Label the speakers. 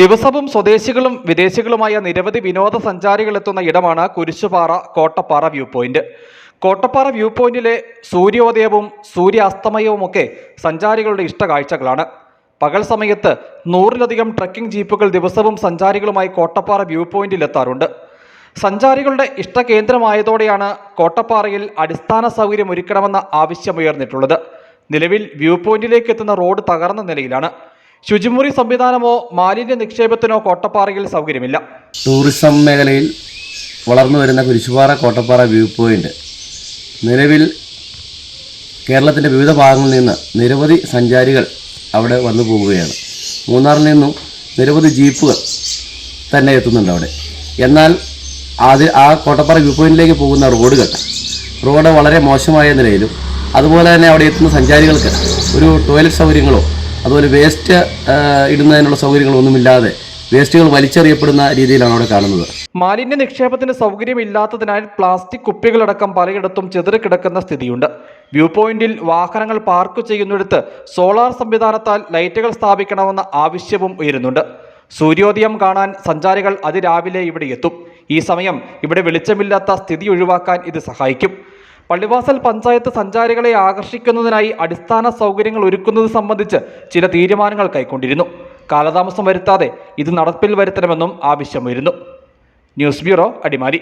Speaker 1: ദിവസവും സ്വദേശികളും വിദേശികളുമായ നിരവധി വിനോദസഞ്ചാരികൾ എത്തുന്ന ഇടമാണ് Kurishupara Kottappara view point. Kottappara view പോയിന്റിലെ സൂര്യോദയവും സൂര്യാസ്തമയവുമൊക്കെ സഞ്ചാരികളുടെ ഇഷ്ട കാഴ്ചകളാണ്. പകൽ സമയത്ത് നൂറിലധികം ട്രക്കിംഗ് ജീപ്പുകൾ ദിവസവും സഞ്ചാരികളുമായി കോട്ടപ്പാറ വ്യൂ പോയിന്റിൽ എത്താറുണ്ട് സഞ്ചാരികളുടെ ഇഷ്ടകേന്ദ്രമായതോടെയാണ് കോട്ടപ്പാറയിൽ അടിസ്ഥാന സൗകര്യം ഒരുക്കണമെന്ന ആവശ്യമുയർന്നിട്ടുള്ളത് നിലവിൽ വ്യൂ പോയിന്റിലേക്ക് എത്തുന്ന റോഡ് തകർന്ന നിലയിലാണ്. ശുചിമുറി സംവിധാനമോ മാലിന്യ നിക്ഷേപത്തിനോ കോട്ടപ്പാറയിൽ സൗകര്യമില്ല.
Speaker 2: ടൂറിസം മേഖലയിൽ വളർന്നു വരുന്ന കുരിശുപാറ കോട്ടപ്പാറ വ്യൂ പോയിന്റ്. നിലവിൽ കേരളത്തിന്റെ വിവിധ ഭാഗങ്ങളിൽ നിന്ന് നിരവധി സഞ്ചാരികൾ അവിടെ വന്നു പോവുകയാണ്. മൂന്നാറിൽ നിന്നും നിരവധി ജീപ്പുകൾ തന്നെ എത്തുന്നുണ്ട് അവിടെ. എന്നാൽ അത് ആ കോട്ടപ്പാറ വ്യൂ പോയിന്റിലേക്ക് പോകുന്ന റോഡുകൾ റോഡ് വളരെ മോശമായ നിലയിലും അതുപോലെ തന്നെ അവിടെ എത്തുന്ന സഞ്ചാരികൾക്ക് ഒരു ടോയ്ലറ്റ് സൗകര്യങ്ങളോ അതുപോലെ വേസ്റ്റ് ഇടുന്നതിനുള്ള സൗകര്യങ്ങളൊന്നുമില്ലാതെ വേസ്റ്റുകൾ വലിച്ചെറിയപ്പെടുന്ന രീതിയിലാണ് അവിടെ കാണുന്നത്.
Speaker 1: മാലിന്യ നിക്ഷേപത്തിന് സൗകര്യമില്ലാത്തതിനാൽ പ്ലാസ്റ്റിക് കുപ്പികളടക്കം പലയിടത്തും ചിതറിക്കിടക്കുന്ന സ്ഥിതിയുണ്ട്. വ്യൂ പോയിന്റിൽ വാഹനങ്ങൾ പാർക്ക് ചെയ്യുന്നിടത്ത് സോളാർ സംവിധാനത്താൽ ലൈറ്റുകൾ സ്ഥാപിക്കണമെന്ന ആവശ്യവും ഉയരുന്നുണ്ട്. സൂര്യോദയം കാണാൻ സഞ്ചാരികൾ അതിരാവിലെ ഇവിടെ എത്തും. ഈ സമയം ഇവിടെ വെളിച്ചമില്ലാത്ത സ്ഥിതി ഒഴിവാക്കാൻ ഇത് സഹായിക്കും. പള്ളിവാസൽ പഞ്ചായത്ത് സഞ്ചാരികളെ ആകർഷിക്കുന്നതിനായി അടിസ്ഥാന സൗകര്യങ്ങൾ ഒരുക്കുന്നത് സംബന്ധിച്ച് ചില തീരുമാനങ്ങൾ കൈക്കൊണ്ടിരുന്നു. കാലതാമസം വരുത്താതെ ഇത് നടപ്പിൽ വരുത്തണമെന്നും ആവശ്യം ആവശ്യമുയരുന്നു. News bureau Adimali.